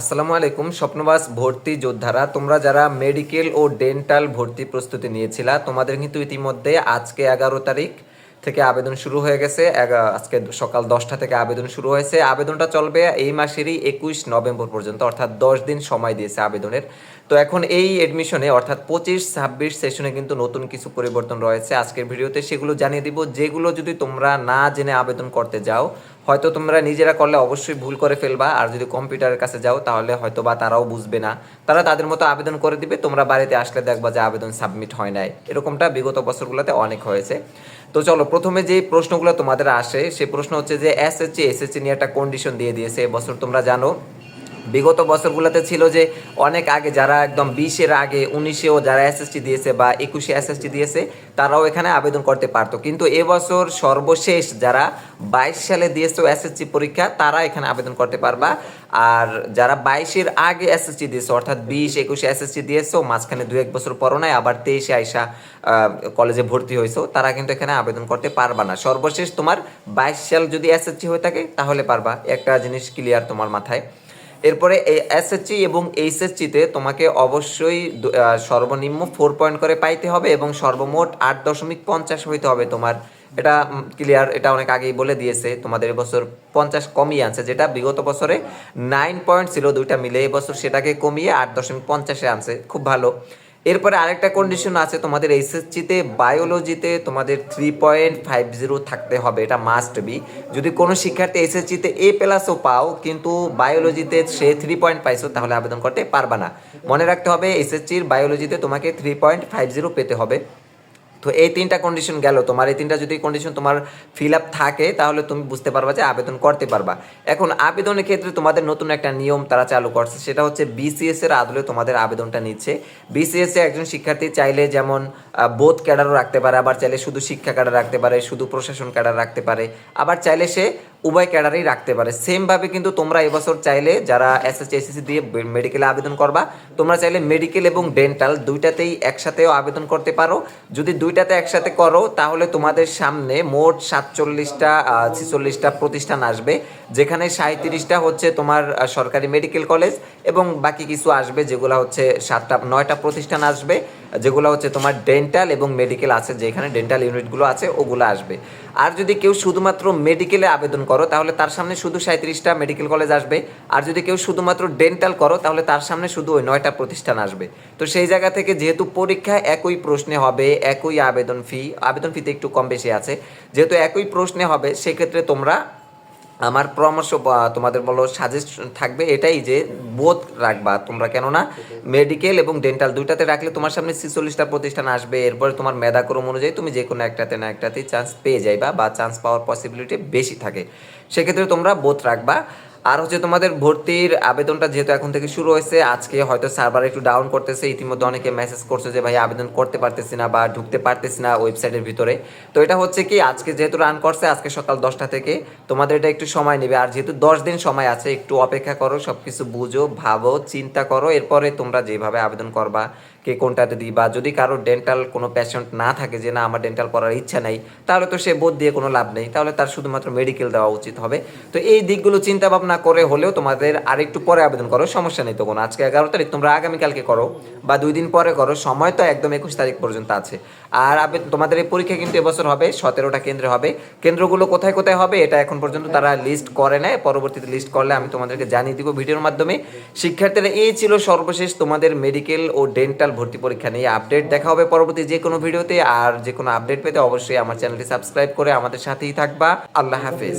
আসসালামু আলাইকুম, স্বপ্নবাস ভর্তি যোদ্ধারা। তোমরা যারা মেডিকেল ও ডেন্টাল ভর্তি প্রস্তুতি নিয়েছিলা, তোমাদের কিন্তু ইতিমধ্যে আজকে এগারো তারিখ থেকে আবেদন শুরু হয়ে গেছে। আজকে সকাল দশটা থেকে আবেদন শুরু হয়েছে। আবেদনটা চলবে এই মাসেরই একুশ নভেম্বর পর্যন্ত, অর্থাৎ দশ দিন সময় দিয়েছে আবেদনের। তো এখন এই এডমিশনে অর্থাৎ পঁচিশ ছাব্বিশ সেশনে কিন্তু নতুন কিছু পরিবর্তন রয়েছে। আজকের ভিডিওতে সেগুলো জানিয়ে দিব। যেগুলো যদি তোমরা না জেনে আবেদন করতে যাও হয়তো তোমরা নিজেরা করলে অবশ্যই ভুল করে ফেলবা, আর যদি কম্পিউটারের কাছে যাও তাহলে হয়তো বা তারাও বুঝবে না। তারা তাদের মতো আবেদন করে দিবে, তোমরা বাড়িতে আসলে দেখবা যে আবেদন সাবমিট হয় নাই। এরকমটা বিগত বছরগুলোতে অনেক হয়েছে। তো চলো, প্রথমে যে প্রশ্নগুলো তোমাদের আসে সেই প্রশ্ন হচ্ছে যে এসএসসি এসএসসি নিয়ে একটা কন্ডিশন দিয়ে দিয়েছে, এবছর তোমরা জানো। বিগত বছরগুলোতে ছিল যে অনেক আগে যারা একদম বিশের আগে, উনিশেও যারা এসএসটি দিয়েছে বা একুশে এসএসটি দিয়েছে, তারাও এখানে আবেদন করতে পারতো। কিন্তু এবছর সর্বশেষ যারা বাইশ সালে দিয়েছে এসএসসি পরীক্ষা, তারা এখানে আবেদন করতে পারবা। আর যারা বাইশের আগে এসএসটি দিয়েছে, অর্থাৎ বিশ, একুশে এসএসটি দিয়েছ, মাঝখানে দু এক বছর পরও নাই, আবার তেইশে আইসা কলেজে ভর্তি হয়েছো, তারা কিন্তু এখানে আবেদন করতে পারবা না। সর্বশেষ তোমার বাইশ সাল যদি এসএসটি হয়ে থাকে, তাহলে পারবা। একটা জিনিস ক্লিয়ার তোমার মাথায়। এরপরে এই এসএসসি এবং এইচএসসিতে তোমাকে অবশ্যই সর্বনিম্ন ফোর পয়েন্ট করে পাইতে হবে এবং সর্বমোট আট দশমিক পঞ্চাশ হইতে হবে তোমার। এটা ক্লিয়ার এটা অনেক আগেই বলে দিয়েছে। তোমাদের এবছর পঞ্চাশ কমিয়ে আনছে যেটা বিগত বছরে নাইন পয়েন্ট ছিল দুইটা মিলে এবছর সেটাকে কমিয়ে আট দশমিক পঞ্চাশে আনছে। খুব ভালো। এরপরে আরেকটা কন্ডিশন আছে, তোমাদের এসএসসিতে বায়োলজিতে তোমাদের থ্রি পয়েন্ট ফাইভ জিরো থাকতে হবে, এটা মাস্ট বি যদি কোনো শিক্ষার্থী এসএসসিতে এ প্লাসও পাও, কিন্তু বায়োলজিতে সে থ্রি পয়েন্ট পাইছো তাহলে আবেদন করতে পারবা না। মনে রাখতে হবে এসএসসির বায়োলজিতে তোমাকে থ্রি পয়েন্ট ফাইভ জিরো পেতে হবে। তো এই তিনটা কন্ডিশন গেল তোমার। এই তিনটা যদি কন্ডিশন তোমার ফিল আপ থাকে, তাহলে তুমি বুঝতে পারবা যে আবেদন করতে পারবা। এখন আবেদনের ক্ষেত্রে তোমাদের নতুন একটা নিয়ম তারা চালু করছে, সেটা হচ্ছে বিসিএস এর আদলে তোমাদের আবেদনটা নিচ্ছে। বিসিএস এ একজন শিক্ষার্থী চাইলে যেমন বোধ ক্যাডারও রাখতে পারে, আবার চাইলে শুধু শিক্ষা ক্যাডার রাখতে পারে, শুধু প্রশাসন ক্যাডার রাখতে পারে। আবার চাইলে সে উভয় ক্যাডারেই রাখতে পারে। সেমভাবে কিন্তু তোমরা এবছর চাইলে যারা এসএসসি এসএসসি দিয়ে মেডিকেলে আবেদন করবা, তোমরা চাইলে মেডিকেল এবং ডেন্টাল দুইটাতেই একসাথেও আবেদন করতে পারো। যদি দুইটাতে একসাথে করো, তাহলে তোমাদের সামনে মোট সাতচল্লিশটা ছিচল্লিশটা প্রতিষ্ঠান আসবে, যেখানে সাঁত্রিশটা হচ্ছে তোমার সরকারি মেডিকেল কলেজ এবং বাকি কিছু আসবে, যেগুলো হচ্ছে সাতটা, নয়টা প্রতিষ্ঠান আসবে। যেগুলো হচ্ছে তোমার ডেন্টাল এবং মেডিকেল আছে, যেখানে ডেন্টাল ইউনিটগুলো আছে, ওগুলো আসবে। আর যদি কেউ শুধুমাত্র মেডিকেলে আবেদন করো, তাহলে তার সামনে শুধু সাঁত্রিশটা মেডিকেল কলেজ আসবে। আর যদি কেউ শুধুমাত্র ডেন্টাল করো, তাহলে তার সামনে শুধু ওই নয়টা প্রতিষ্ঠান আসবে। তো সেই জায়গা থেকে যেহেতু পরীক্ষা একই প্রশ্নে হবে, একই আবেদন ফি আবেদন ফিতে একটু কম বেশি আছে, যেহেতু একই প্রশ্নে হবে, সেক্ষেত্রে তোমরা আমার পরামর্শ তোমাদের বলো সাজেস্ট থাকবে এটাই যে বোধ রাখবা। তোমরা কেননা মেডিকেল এবং ডেন্টাল দুইটাতে রাখলে তোমার সামনে ছিচল্লিশটা প্রতিষ্ঠান আসবে, এরপরে তোমার মেধাক্রম অনুযায়ী তুমি যে কোনো একটাতে না একটাতেই চান্স পেয়ে যাইবা বা চান্স পাওয়ার পসিবিলিটি বেশি থাকে। সেক্ষেত্রে তোমরা বোধ রাখবা। আর হচ্ছে তোমাদের ভর্তির আবেদনটা যেহেতু এখন থেকে শুরু হয়েছে, আজকে হয়তো সার্ভার একটু ডাউন করতেছে, ইতিমধ্যে অনেকে মেসেজ করছে যে, ভাই, আবেদন করতে পারতেছি না বা ঢুকতে পারতেছি না ওয়েবসাইটের ভিতরে। তো এটা হচ্ছে কি, আজকে যেহেতু রান করছে, আজকে সকাল দশটা থেকে তোমাদের এটা একটু সময় নেবে। আর যেহেতু দশ দিন সময় আছে, একটু অপেক্ষা করো সব কিছু বুঝো, ভাবো, চিন্তা করো, এরপরে তোমরা যেভাবে আবেদন করবা, কে কোনটাতে দিবা। যদি কারও ডেন্টাল কোনো প্যাশেন্ট না থাকে যে, না, আমার ডেন্টাল করার ইচ্ছা নেই, তাহলে তো সে বোধ দিয়ে কোনো লাভ নেই। তাহলে তার শুধুমাত্র মেডিকেল দেওয়া উচিত হবে। তো এই দিকগুলো চিন্তা ভাবনা করে হলেও তোমাদের আরেকটু পরে আবেদন করো, সমস্যা নেই তো কোনো। আজকে এগারো তারিখ, তোমরা আগামীকালকে করো, বা দুই দিন পরে করো, সময় তো একদম একুশ তারিখ পর্যন্ত আছে। আর তোমাদের এই পরীক্ষা কিন্তু এবছর হবে, সতেরোটা কেন্দ্রে হবে। কেন্দ্রগুলো কোথায় কোথায় হবে, এটা এখন পর্যন্ত তারা লিস্ট করে নেয় পরবর্তীতে লিস্ট করলে আমি তোমাদেরকে জানিয়ে দিব ভিডিওর মাধ্যমে। শিক্ষার্থীরা, এই ছিল সর্বশেষ তোমাদের মেডিকেল ও ডেন্টাল ভর্তি পরীক্ষা নিয়ে আপডেট দেখা হবে পরবর্তী যে কোনো ভিডিওতে, আর যে কোনো আপডেট পেতে অবশ্যই আমার চ্যানেলটি সাবস্ক্রাইব করে আমাদের সাথেই থাকবা। আল্লাহ হাফেজ।